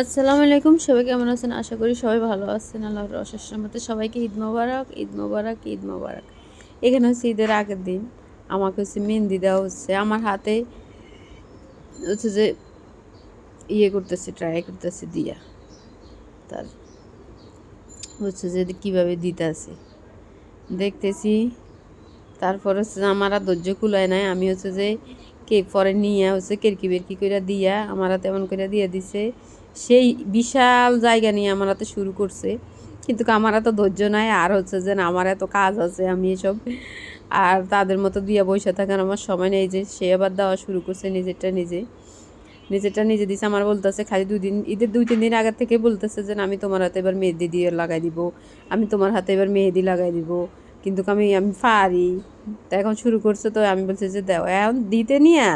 আসসালামু আলাইকুম, সবাই কেমন আছেন? আশা করি সবাই ভালো আছেন। আল্লাহর অশেষ মতে সবাইকে ঈদ মোবারক ঈদ মোবারক ঈদ মোবারক। এখানে হচ্ছে ঈদের আগের দিন। আমাকে হচ্ছে মেহেন্দি দেওয়া হচ্ছে। আমার হাতে হচ্ছে যে ইয়ে করতেছে ট্রাই করতেছে দিয়া। তার হচ্ছে যে কীভাবে দিতে আছে দেখতেছি, তারপর হচ্ছে যে আমার আর ধৈর্য কুলায় নাই। আমি হচ্ছে যে কেক পরে নিয়ে হচ্ছে কেরকি বেরকি করে দিয়া, আমার হাতে এমন করে দিয়ে দিছে। সেই বিশাল জায়গা নিয়ে আমার হাতে শুরু করছে। কিন্তু আমার এত ধৈর্য নাই, আর হচ্ছে যে আমার এত কাজ আছে আমি এসব। আর তাদের মতো দিয়ে বসে থাকার আমার সময় নেই যে, সে আবার দেওয়া শুরু করছে নিজেরটা নিজে। নিজেরটা নিজে দিছে, আমার বলতেছে খালি দুই দিন, ঈদের দুই, তিন দিন আগের থেকে বলতেছে যে আমি তোমার হাতে এবার মেহেদি দিয়ে লাগাই দিব। আমি তোমার হাতে এবার মেহেদি লাগাই দিব। কিন্তু আমি আমি পারি। তা এখন শুরু করছে তো, আমি বলছি যে দেও, এখন দিতে নিয়ে।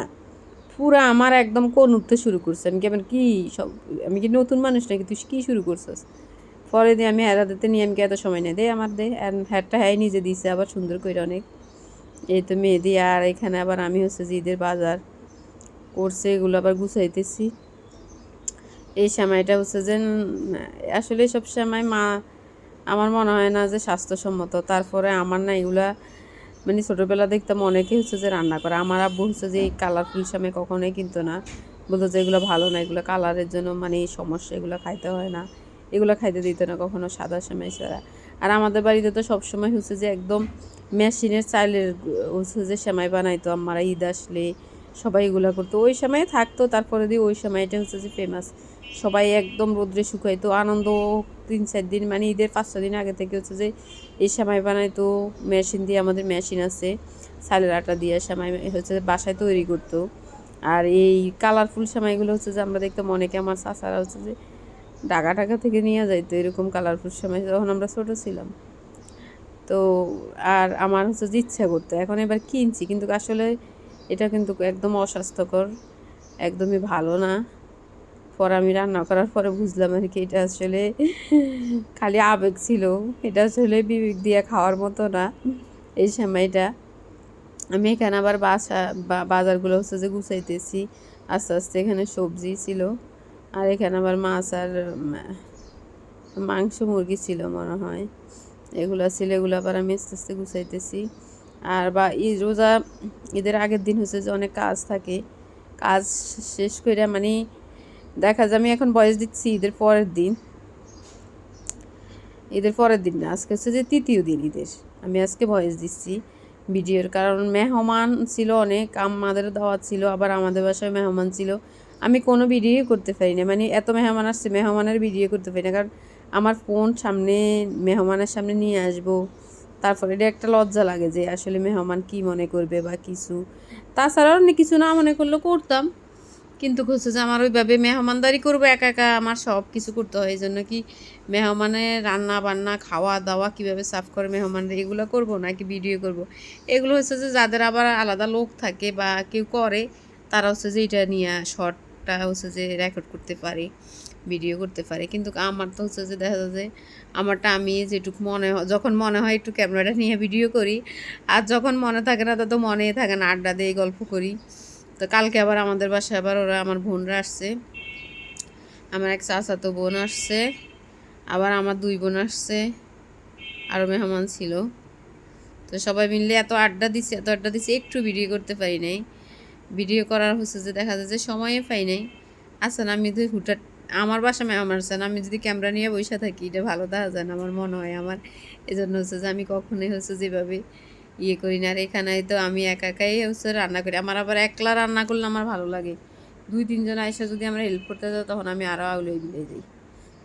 পুরা আমার একদম কোন উঠতে শুরু করছে আমি কেমন কি সব, আমি কি নতুন মানুষ নাকি? তুই কি শুরু করছিস? পরে দিয়ে আমি হেরা দিতে নিয়ে আমি এত সময় নেই? দে আমার দে। হ্যারটা হ্যাঁ নিজে দিছে আবার সুন্দর করে অনেক। এই তো মেহেদি আর এখানে আবার আমি হচ্ছে যে ঈদের বাজার করছে, এগুলো আবার গুছাইতেছি। এই সময়টা হচ্ছে যে আসলে সব সময় মা, আমার মনে হয় না যে স্বাস্থ্যসম্মত। তারপরে আমার না এগুলা মানে ছোটোবেলা দেখতাম অনেকে হচ্ছে যে রান্না করে। আমার আব্বু হচ্ছে যে এই কালারফুল সামে কখনোই কিনতো না। বলতো যে এগুলো ভালো না, এগুলো কালারের জন্য মানে সমস্যা, এগুলো খাইতে হয় না। এগুলো খাইতে দিত না কখনো সাদা সামে ছাড়া আর আমাদের বাড়িতে তো সবসময় হচ্ছে যে একদম মেশিনের চাইলের হচ্ছে যে সেমাই বানাইতো। আমার ঈদ আসলে সবাই এগুলো করতো। ওই সময় থাকতো, তারপরে দিয়ে ওই সময়টা হচ্ছে যে ফেমাস সবাই একদম রোদ্রে শুকাইতো, আনন্দ তিন চার দিন মানে ঈদের পাঁচ ছ দিন আগে থেকে হচ্ছে যে এই সময় বানাইতো মেশিন দিয়ে, আমাদের মেশিন আছে সালের আটা দিয়ে সেমাই হচ্ছে বাসায় তৈরি করতো। আর এই কালারফুল সময়গুলো হচ্ছে যে আমরা দেখতাম অনেকে, আমার চাচারা হচ্ছে যে ঢাকা ঢাকা থেকে নিয়ে যাইতো এরকম কালারফুল সময়, যখন আমরা ছোটো ছিলাম। তো, আর আমার হচ্ছে যে ইচ্ছা করতো, এখন এবার কিনছি, কিন্তু আসলে এটা কিন্তু একদম অস্বাস্থ্যকর, একদমই ভালো না। পরে আমি রান্না করার পরে বুঝলাম আর কি, এটা আসলে খালি আবেগ ছিল, এটা আসলে বিবেক দিয়ে খাওয়ার মতো না এই সময়টা। আমি এখানে আবার বাসা বাজারগুলো হচ্ছে যে গুছাইতেছি, আস্তে আস্তে এখানে সবজি ছিল, আর এখানে আবার মাছ আর মাংস মুরগি ছিল মনে হয়। এগুলো ছিল, এগুলো আবার আমি আস্তে আস্তে গুছাইতেছি। আর বা ঈদ রোজা ঈদের আগের দিন হচ্ছে যে অনেক কাজ থাকে। কাজ শেষ করে মানে দেখা যায় আমি এখন বয়স দিচ্ছি ঈদের পরের দিন। ঈদের পরের দিন না, আজকে হচ্ছে যে তৃতীয় দিন ঈদের। আমি আজকে ভয়েস দিচ্ছি। ভিডিওর কারণ মেহমান ছিল অনেক, আমাদের দাওয়াত ছিল, আবার আমাদের বাসায় মেহমান ছিল। আমি কোনো ভিডিও করতে পারি না মানে এত মেহমান আসছে, মেহমানের ভিডিও করতে পারি না। কারণ আমার ফোন সামনে, মেহমানের সামনে নিয়ে আসব। তারপরে এটা একটা লজ্জা লাগে যে আসলে মেহমান কি মনে করবে বা কিছু। তাছাড়াও অনেক কিছু না মনে করলেও করতাম। কিন্তু হচ্ছে যে আমার ওইভাবে মেহমানদারি করব, একা একা আমার সব কিছু করতে হয়। এই জন্য কি মেহমানের রান্না বান্না, খাওয়া দাওয়া কীভাবে সাফ করে মেহমানরা, এগুলো করব নাকি ভিডিও করব? এগুলো হচ্ছে যে যাদের আবার আলাদা লোক থাকে বা কেউ করে, তারা হচ্ছে যে এটা নিয়ে শর্টটা হচ্ছে যে রেকর্ড করতে পারি ভিডিও করতে পারে। কিন্তু আমার তো হচ্ছে যে দেখা যায় যে আমারটা আমি যেটুকু মনে হয়, যখন মনে হয় একটু ক্যামেরাটা নিয়ে ভিডিও করি, আর যখন মনে থাকে না, তত মনেই থাকে না, আড্ডা দিয়ে গল্প করি। তো কালকে আবার আমাদের বাসায় আবার ওরা আমার বোনরা আসছে। আমার এক চাচাতো বোন আসছে, আবার আমার দুই বোন আসছে আরও মেহমান ছিল। তো সবাই মিলে এত আড্ডা দিচ্ছে এত আড্ডা দিচ্ছে একটু ভিডিও করতে পারি নাই। ভিডিও করার হচ্ছে যে দেখা যায় যে সময়ে পাই নাই। আচ্ছা না আমি যদি হুটার আমার বাসা আসছে না আমি যদি ক্যামেরা নিয়ে বসে থাকি, এটা ভালো দেখা যায় না আমার মনে হয় আমার। এই জন্য হচ্ছে যে আমি কখনোই হচ্ছে যেভাবে ইয়ে করি না। আর এখানে তো আমি একা একাই হচ্ছে রান্না করি। আমার আবার একলা রান্না করলে আমার ভালো লাগে। দুই, তিনজন আইসা যদি আমরা হেল্প করতে যাই, তখন আমি আরও আউলে বিলে যাই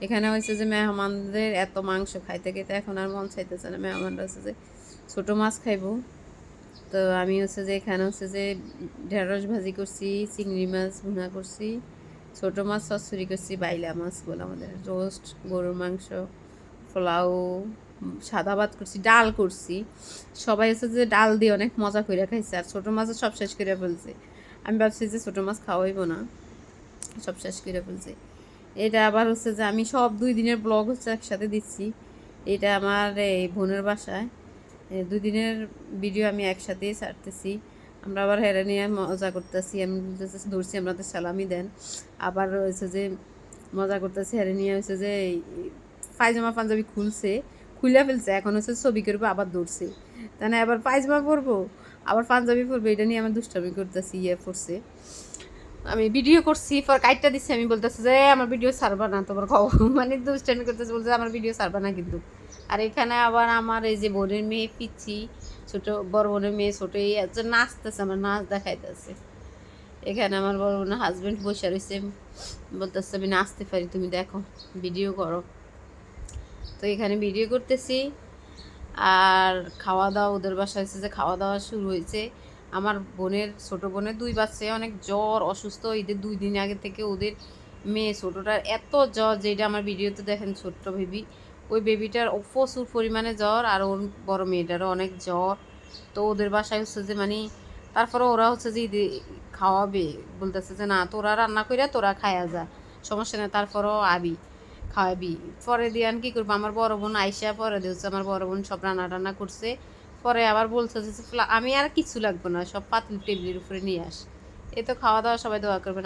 এখানে হচ্ছে যে মেহমানদের এত মাংস খাইতে খেতে এখন আর মন চাইতেছে না। মেহমানরা হচ্ছে যে ছোটো মাছ খাইবো। তো আমি হচ্ছে যে এখানে হচ্ছে যে ঢেঁড়স ভাজি করছি, চিংড়ি মাছ ভুনা করছি, ছোটো মাছ চচ্চড়ি করছি, বাইলা মাছ বলে আমাদের। রোস্ট, গরুর মাংস, পোলাও, সাদা ভাত করছি, ডাল করছি। সবাই হচ্ছে যে ডাল দিয়ে অনেক মজা করে খাইছে আর ছোটো মাছও সব শেষ করে ফেলছে। আমি ভাবছি যে ছোটো মাছ খাওয়াইবো না, সব শেষ করে ফেলছে। এটা আবার হচ্ছে যে আমি সব দুই দিনের ব্লগ হচ্ছে একসাথে দিচ্ছি। এটা আমার এই বোনের বাসায়। এ, দুই দিনের ভিডিও আমি একসাথেই ছাড়তেছি। আমরা আবার হেরে নিয়ে মজা করতেছি আমি বলতেছি, ধরছি আমাদের সালামি দেন। আবার হচ্ছে যে মজা করতেছে হেরে নিয়ে হচ্ছে যে পায়জামা পাঞ্জাবি খুলছে খুলে ফেলছে এখন হচ্ছে ছবি করবে আবার দৌড়ছে তাই না আবার পায়জামা পরবো আবার পাঞ্জাবি পরবো এটা নিয়ে আমার দুষ্টামি করতেছি ইয়ে পড়ছে আমি ভিডিও করছি পর কাইটটা দিচ্ছি আমি বলতেছি যে আমার ভিডিও ছাড়বা না তোমার খবর। মানে দুষ্টামি করতেছে বলছে আমার ভিডিও ছাড়বা না কিন্তু। আর এখানে আবার আমার এই যে বোনের মেয়ে পিচ্ছি, ছোট, বড় বোনের মেয়ে ছোট এই একজন নাচতেছে, আমার নাচ দেখাইতেছে। এখানে আমার বড় বোনের হাজবেন্ড বসে রয়েছে বলতেছে, আমি নাচতে পারি, তুমি দেখো ভিডিও করো। তো এখানে ভিডিও করতেছি, আর খাওয়া দাওয়া ওদের বাসা হয়েছে যে খাওয়া দাওয়া শুরু হয়েছে। আমার বোনের, ছোট বোনের দুই বাচ্চায় অনেক জ্বর, অসুস্থ ঈদের দুই দিন আগে থেকে ওদের মেয়ে ছোটোটার এত জ্বর, যেটা আমার ভিডিওতে দেখেন ছোট্ট বেবি ওই বেবিটার প্রচুর পরিমাণে জ্বর আর ওর বড় মেয়েটারও অনেক জ্বর। তো ওদের বাসায় হচ্ছে যে মানে তারপরে ওরা হচ্ছে যে ঈদে খাওয়াবে, বলতেছে যে না, তোরা রান্না কইরা তোরা খায়া যা, সমস্যা নেই, তারপরেও আবি, খাওয়াবি। পরে দিয়ে আর কি করব, আমার বড় বোন আইসা পরে দিয়ে হচ্ছে আমার বড় বোন সব রান্না টান্না করছে। পরে আবার বলছে যে আমি আর কিছু লাগবো না, সব পাতিল টেবিলের উপরে নিয়ে আস। এ তো খাওয়া দাওয়া সবাই দোয়া করবেন